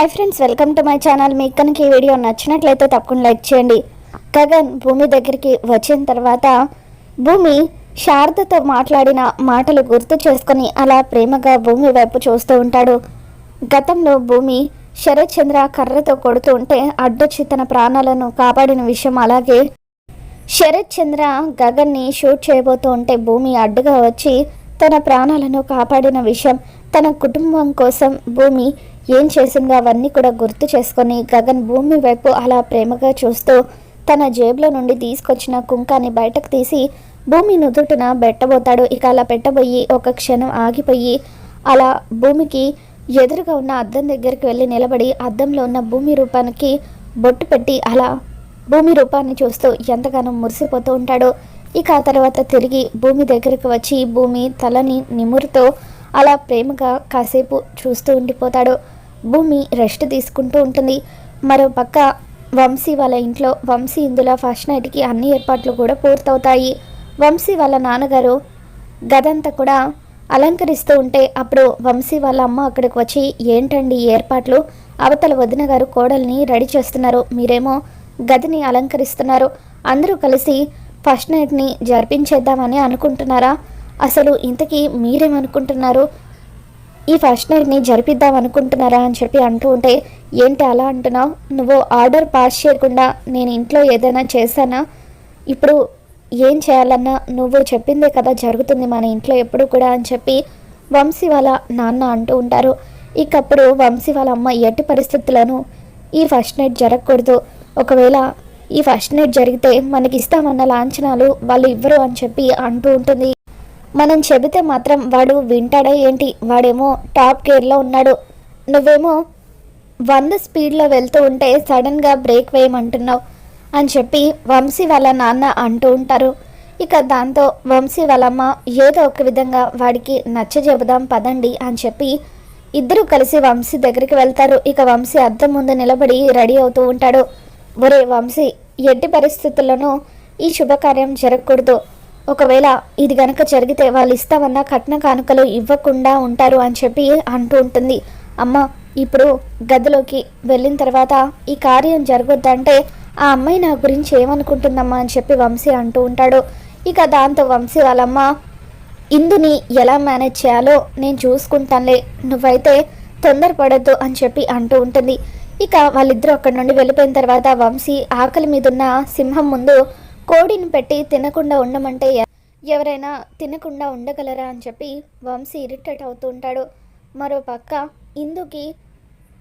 Hi friends welcome to my channel మీకు కనుక ఈ వీడియో నచ్చినట్లయితే తప్పకుండా లైక్ చేయండి. గగన్ భూమి దగ్గరికి వచ్చిన తర్వాత భూమి శారదతో మాట్లాడిన మాటలు గుర్తు చేసుకొని అలా ప్రేమగా భూమి వైపు చూస్తూ ఉంటాడు. గతంలో భూమి శరత్ చంద్ర కర్రతో కొడుతూ ఉంటే అడ్డొచ్చి తన ప్రాణాలను కాపాడిన విషయం అలాగే శరత్ చంద్ర గగన్ని షూట్ చేయబోతూ ఉంటే భూమి అడ్డుగా వచ్చి తన ప్రాణాలను కాపాడిన విషయం తన కుటుంబం కోసం భూమి ఏం చేసిందో అవన్నీ కూడా గుర్తు చేసుకొని గగన్ భూమి వైపు అలా ప్రేమగా చూస్తూ తన జేబులో నుండి తీసుకొచ్చిన కుంకాన్ని బయటకు తీసి భూమి నుదుటిన పెట్టబోతాడు. ఇక అలా పెట్టబోయి ఒక క్షణం ఆగిపోయి అలా భూమికి ఎదురుగా ఉన్న అద్దం దగ్గరికి వెళ్ళి నిలబడి అద్దంలో ఉన్న భూమి రూపానికి బొట్టు పెట్టి అలా భూమి రూపాన్ని చూస్తూ ఎంతగానో మురిసిపోతూ ఉంటాడు. ఇక ఆ తర్వాత తిరిగి భూమి దగ్గరికి వచ్చి భూమి తలని నిమురుతో అలా ప్రేమగా కాసేపు చూస్తూ ఉండిపోతాడు. భూమి రెస్ట్ తీసుకుంటూ ఉంటుంది. మరో పక్క వంశీ వాళ్ళ ఇంట్లో వంశీ ఇందులో ఫస్ట్ నైట్కి అన్ని ఏర్పాట్లు కూడా పూర్తవుతాయి. వంశీ వాళ్ళ నాన్నగారు గదంతా కూడా అలంకరిస్తూ ఉంటే అప్పుడు వంశీ వాళ్ళ అమ్మ అక్కడికి వచ్చి ఏంటండి ఏర్పాట్లు? అవతల వదిన గారు కోడల్ని రెడీ చేస్తున్నారు. మీరేమో గదిని అలంకరిస్తున్నారు. అందరూ కలిసి ఫస్ట్ నైట్ని జరిపించేద్దామని అనుకుంటున్నారా? అసలు ఇంతకీ మీరేమనుకుంటున్నారు? ఈ ఫస్ట్ నైట్ని జరిపిద్దాం అనుకుంటున్నారా అని చెప్పి అంటూ ఉంటే ఏంటి అలా అంటున్నావు? నువ్వు ఆర్డర్ పాస్ చేయకుండా నేను ఇంట్లో ఏదైనా చేశానా? ఇప్పుడు ఏం చేయాలన్నా నువ్వు చెప్పిందే కదా జరుగుతుంది మన ఇంట్లో ఎప్పుడు కూడా అని చెప్పి వంశీ వాళ్ళ నాన్న అంటూ ఉంటారు. ఇకప్పుడు వంశీ వాళ్ళ అమ్మ ఎట్టి పరిస్థితులను ఈ ఫస్ట్ నైట్ జరగకూడదు. ఒకవేళ ఈ ఫస్ట్ నైట్ జరిగితే మనకి ఇస్తామన్న లాంఛనాలు వాళ్ళు ఇవ్వరు అని చెప్పి అంటూ ఉంటుంది. మనం చెబితే మాత్రం వాడు వింటాడా ఏంటి? వాడేమో టాప్ గేర్లో ఉన్నాడు. నువ్వేమో వంద స్పీడ్లో వెళ్తూ ఉంటే సడన్గా బ్రేక్ వేయమంటున్నావు అని చెప్పి వంశీ వాళ్ళ నాన్న అంటూ ఉంటారు. ఇక దాంతో వంశీ వాళ్ళమ్మ ఏదో ఒక విధంగా వాడికి నచ్చ చెబుదాం పదండి అని చెప్పి ఇద్దరు కలిసి వంశీ దగ్గరికి వెళ్తారు. ఇక వంశీ అద్దం ముందు నిలబడి రెడీ అవుతూ ఉంటాడు. ఒరే వంశీ ఎట్టి పరిస్థితుల్లోనూ ఈ శుభకార్యం జరగకూడదు. ఒకవేళ ఇది గనక జరిగితే వాళ్ళు ఇస్తామన్న కట్న కానుకలు ఇవ్వకుండా ఉంటారు అని చెప్పి అంటూ ఉంటుంది. అమ్మ ఇప్పుడు గదిలోకి వెళ్ళిన తర్వాత ఈ కార్యం జరగొద్దంటే ఆ అమ్మాయి నా గురించి ఏమనుకుంటుందమ్మా అని చెప్పి వంశీ అంటూ ఉంటాడు. ఇక దాంతో వంశీ వాళ్ళమ్మ ఇందుని ఎలా మేనేజ్ చేయాలో నేను చూసుకుంటానులే నువ్వైతే తొందరపడద్దు అని చెప్పి అంటూ ఉంటుంది. ఇక వాళ్ళిద్దరూ అక్కడి నుండి వెళ్ళిపోయిన తర్వాత వంశీ ఆకలి మీదున్న సింహం ముందు కోడిని పెట్టి తినకుండా ఉండమంటే ఎవరైనా తినకుండా ఉండగలరా అని చెప్పి వంశీ ఇరిటేట్ అవుతూ ఉంటాడు. మరో పక్క ఇందుకి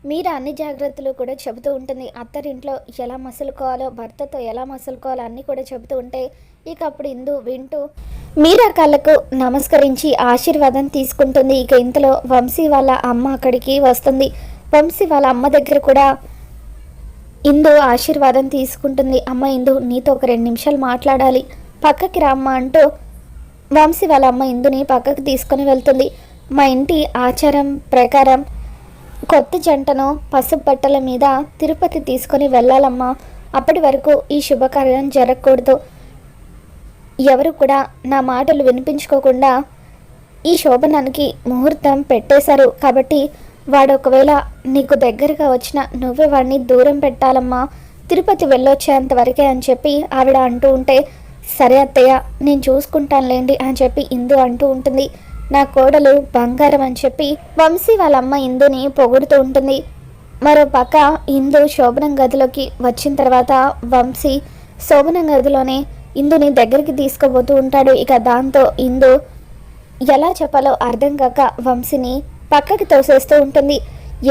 మీరు అన్ని జాగ్రత్తలు కూడా చెబుతూ ఉంటుంది. అత్తరింట్లో ఎలా మసులుకోవాలో భర్తతో ఎలా మసులుకోవాలో అన్నీ కూడా చెబుతూ ఉంటే ఇక అప్పుడు ఇందు వింటూ మీరా కళ్ళకు నమస్కరించి ఆశీర్వాదం తీసుకుంటుంది. ఇక ఇంతలో వంశీ వాళ్ళ అమ్మ అక్కడికి వస్తుంది. వంశీ వాళ్ళ అమ్మ దగ్గర కూడా ఇందు ఆశీర్వాదం తీసుకుంటుంది. అమ్మ ఇందు నీతో ఒక రెండు నిమిషాలు మాట్లాడాలి. పక్కకి రామ్మ అంటూ వంశీ వాళ్ళ అమ్మ ఇందుని పక్కకి తీసుకొని వెళ్తుంది. మా ఇంటి ఆచారం ప్రకారం కొత్త జంటను పసుపు బట్టల మీద తిరుపతి తీసుకొని వెళ్ళాలమ్మా. అప్పటి వరకు ఈ శుభకార్యం జరగకూడదు. ఎవరు కూడా నా మాటలు వినిపించుకోకుండా ఈ శోభనానికి ముహూర్తం పెట్టేశారు. కాబట్టి వాడు ఒకవేళ నీకు దగ్గరగా వచ్చిన నువ్వే వాడిని దూరం పెట్టాలమ్మా. తిరుపతి వెళ్ళొచ్చేంత వరకే అని చెప్పి ఆవిడ అంటూ ఉంటే సరే అత్తయ్య నేను చూసుకుంటానులేండి అని చెప్పి ఇందు అంటూ ఉంటుంది. నా కోడలు బంగారం అని చెప్పి వంశీ వాళ్ళ అమ్మ ఇందుని పొగుడుతూ ఉంటుంది. మరో పక్క ఇందు శోభనం గదిలోకి వచ్చిన తర్వాత వంశీ శోభనం గదిలోనే ఇందుని దగ్గరికి తీసుకుపోతూ ఉంటాడు. ఇక దాంతో ఇందు ఎలా చెప్పాలో అర్థం కాక వంశీని పక్కకి తోసేస్తూ ఉంటుంది.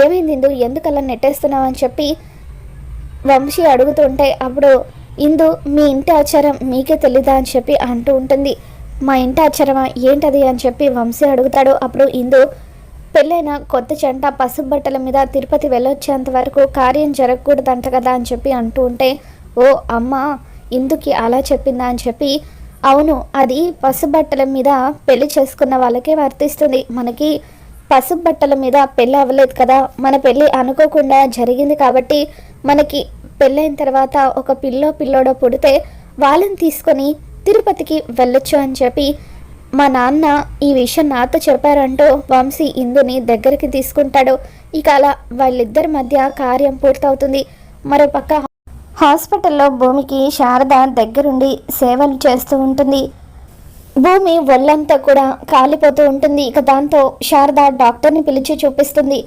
ఏమైంది ఇందు? ఎందుకలా నెట్టేస్తున్నావు అని చెప్పి వంశీ అడుగుతుంటే అప్పుడు ఇందు మీ ఇంటి ఆచారం మీకే తెలీదా అని చెప్పి అంటూ ఉంటుంది. మా ఇంటి ఆచారమా? ఏంటది? అని చెప్పి వంశీ అడుగుతాడు. అప్పుడు ఇందు పెళ్ళైన కొత్త చెంట పసుపు బట్టల మీద తిరుపతి వెళ్ళొచ్చేంత వరకు కార్యం జరగకూడదంట కదా అని చెప్పి అంటూ ఉంటే ఓ అమ్మ ఇందుకి అలా చెప్పిందా అని చెప్పి అవును అది పసుపు బట్టల మీద పెళ్ళి చేసుకున్న వాళ్ళకే వర్తిస్తుంది. మనకి పసుపు బట్టల మీద పెళ్ళి అవ్వలేదు కదా. మన పెళ్ళి అనుకోకుండా జరిగింది కాబట్టి మనకి పెళ్ళైన తర్వాత ఒక పిల్లో పిల్లోడో పుడితే వాళ్ళని తీసుకొని తిరుపతికి వెళ్ళొచ్చు అని చెప్పి మా నాన్న ఈ విషయం నాతో చెప్పారంటూ వంశీ ఇందుని దగ్గరికి తీసుకుంటాడు. ఇక అలా వాళ్ళిద్దరి మధ్య కార్యం పూర్తవుతుంది. మరోపక్క హాస్పిటల్లో భూమికి శారద దగ్గరుండి సేవలు చేస్తూ ఉంటుంది. భూమి ఒళ్ళంతా కూడా కాలిపోతూ ఉంటుంది. ఇక దాంతో శారద డాక్టర్ని పిలిచి చూపిస్తుంది.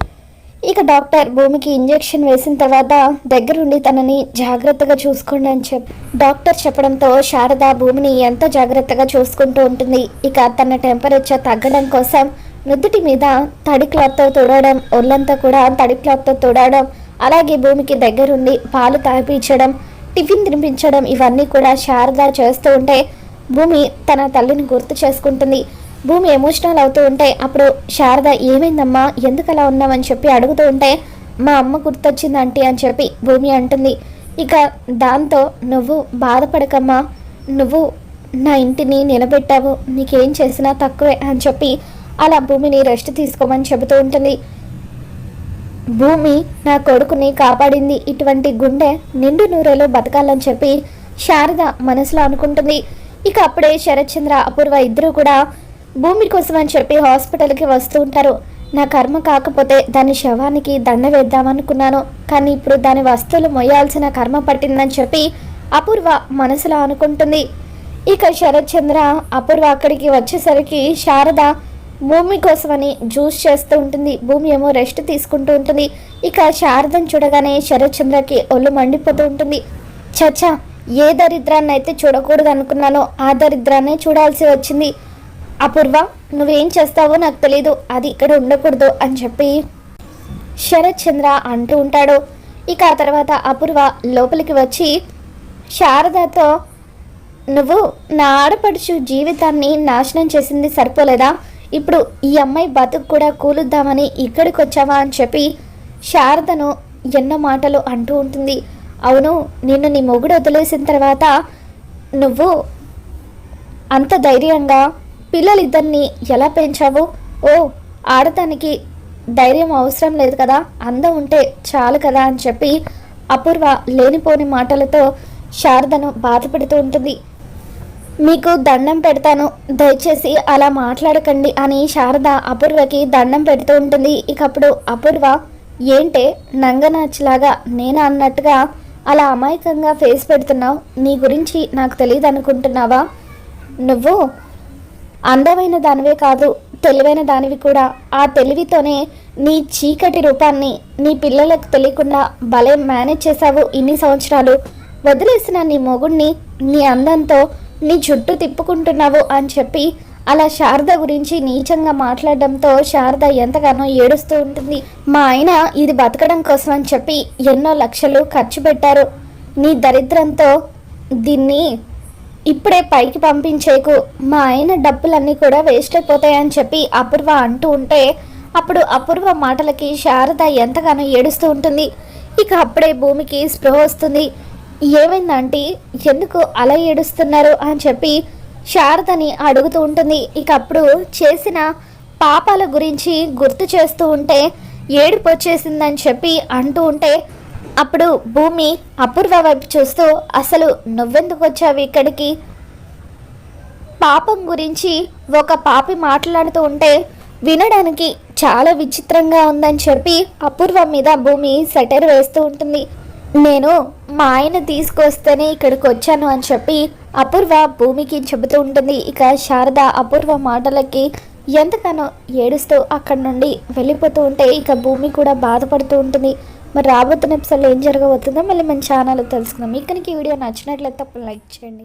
ఇక డాక్టర్ భూమికి ఇంజెక్షన్ వేసిన తర్వాత దగ్గరుండి తనని జాగ్రత్తగా చూసుకోండి అని చెప్ డాక్టర్ చెప్పడంతో శారద భూమిని ఎంతో జాగ్రత్తగా చూసుకుంటూ ఉంటుంది. ఇక తన టెంపరేచర్ తగ్గడం కోసం నుదుటి మీద తడి క్లాత్తో తుడవడం ఒళ్ళంతా కూడా తడి క్లాత్తో తుడవడం అలాగే భూమికి దగ్గరుండి పాలు తాపించడం టిఫిన్ తినిపించడం ఇవన్నీ కూడా శారద చేస్తూ ఉంటే భూమి తన తల్లిని గుర్తు చేసుకుంటుంది. భూమి ఎమోషనల్ అవుతూ ఉంటే అప్పుడు శారద ఏమైందమ్మా? ఎందుకు అలా ఉన్నామని చెప్పి అడుగుతూ ఉంటే మా అమ్మ గుర్తొచ్చింది ఆంటీ అని చెప్పి భూమి అంటుంది. ఇక దాంతో నువ్వు బాధపడకమ్మా. నువ్వు నా ఇంటిని నిలబెట్టావు. నీకేం చేసినా తక్కువే అని చెప్పి అలా భూమిని రెస్ట్ తీసుకోమని చెబుతూ ఉంటుంది. భూమి నా కొడుకుని కాపాడింది. ఇటువంటి గుండె నిండు నూరేలో బతకాలని చెప్పి శారద మనసులో అనుకుంటుంది. ఇక అప్పుడే శరత్చంద్ర అపూర్వ ఇద్దరు కూడా భూమి కోసం అని చెప్పి హాస్పిటల్కి వస్తూ ఉంటారు. నా కర్మ కాకపోతే దాని శవానికి దండ వేద్దామనుకున్నాను. కానీ ఇప్పుడు దాని వస్తువులు మొయ్యాల్సిన కర్మ పట్టిందని చెప్పి అపూర్వ మనసులో అనుకుంటుంది. ఇక శరత్చంద్ర అపూర్వ అక్కడికి వచ్చేసరికి శారద భూమి కోసమని జ్యూస్ చేస్తూ ఉంటుంది. భూమి ఏమో రెస్ట్ తీసుకుంటూ ఉంటుంది. ఇక శారదను చూడగానే శరత్చంద్రకి ఒళ్ళు మండిపోతూ ఉంటుంది. చచ్చా ఏ దరిద్రాన్ని అయితే చూడకూడదు అనుకున్నానో ఆ దరిద్రాన్ని చూడాల్సి వచ్చింది. అపూర్వ నువ్వేం చేస్తావో నాకు తెలీదు. అది ఇక్కడ ఉండకూడదు అని చెప్పి శరత్ చంద్ర అంటూ ఉంటాడు. ఇక ఆ తర్వాత అపూర్వ లోపలికి వచ్చి శారదతో నువ్వు నా ఆడపడుచు జీవితాన్ని నాశనం చేసింది సరిపోలేదా? ఇప్పుడు ఈ అమ్మాయి బతుకు కూడా కూలుద్దామని ఇక్కడికి వచ్చావా అని చెప్పి శారదను ఎన్నో మాటలు అంటూ ఉంటుంది. అవును నిన్ను నీ మొగుడు వదిలేసిన తర్వాత నువ్వు అంత ధైర్యంగా పిల్లలిద్దరిని ఎలా పెంచావు? ఓ ఆడటానికి ధైర్యం అవసరం లేదు కదా? అందం ఉంటే చాలు కదా అని చెప్పి అపూర్వ లేనిపోని మాటలతో శారదను బాధపెడుతూ ఉంటుంది. మీకు దండం పెడతాను దయచేసి అలా మాట్లాడకండి అని శారద అపూర్వకి దండం పెడుతూ ఉంటుంది. ఇకప్పుడు అపూర్వ ఏంటే నంగనాచిలాగా నేను? అన్నట్టుగా అలా అమాయకంగా ఫేస్ పెడుతున్నావు? నీ గురించి నాకు తెలియదు అనుకుంటున్నావా నువ్వు అందమైన దానివే కాదు తెలివైన దానివి కూడా. ఆ తెలివితోనే నీ చీకటి రూపాన్ని నీ పిల్లలకు తెలియకుండా భలే మేనేజ్ చేశావు ఇన్ని సంవత్సరాలు. వదిలేసిన నీ మొగుడిని నీ అందంతో నీ చుట్టూ తిప్పుకుంటున్నావు అని చెప్పి అలా శారద గురించి నీచంగా మాట్లాడడంతో శారద ఎంతగానో ఏడుస్తూ ఉంటుంది. మా ఆయన ఇది బతకడం కోసం అని చెప్పి ఎన్నో లక్షలు ఖర్చు పెట్టారు. నీ దరిద్రంతో దీన్ని ఇప్పుడే పైకి పంపించేకు మా ఆయన డబ్బులన్నీ కూడా వేస్ట్ అయిపోతాయని చెప్పి అపూర్వ అంటూ ఉంటే అప్పుడు అపూర్వ మాటలకి శారద ఎంతగానో ఏడుస్తూ ఉంటుంది. ఇక అప్పుడే భూమికి స్పృహ వస్తుంది. ఏమైందంటే ఎందుకు అలా ఏడుస్తున్నారు అని చెప్పి శారదని అడుగుతూ ఉంటుంది. ఇక అప్పుడు చేసిన పాపాల గురించి గుర్తు చేస్తూ ఉంటే ఏడుపు వచ్చేసిందని చెప్పి అంటూ ఉంటే అప్పుడు భూమి అపూర్వ వైపు చూస్తూ అసలు నువ్వెందుకు వచ్చావు ఇక్కడికి? పాపం గురించి ఒక పాపి మాట్లాడుతూ ఉంటే వినడానికి చాలా విచిత్రంగా ఉందని చెప్పి అపూర్వ మీద భూమి సెటర్ వేస్తూ ఉంటుంది. నేను మా ఆయన తీసుకొస్తేనే ఇక్కడికి వచ్చాను అని చెప్పి అపూర్వ భూమికి చెబుతూ ఉంటుంది. ఇక శారద అపూర్వ మాటలకి ఎంతగానో ఏడుస్తూ అక్కడి నుండి వెళ్ళిపోతూ ఉంటే ఇక భూమి కూడా బాధపడుతూ ఉంటుంది. మరి రాబోతున్న ఎపిసోడ్లో ఏం జరగబోతుందో మళ్ళీ మన ఛానల్లో తెలుసుకుందాం. ఇక్కడికి వీడియో నచ్చినట్లయితే తప్పని లైక్ చేయండి.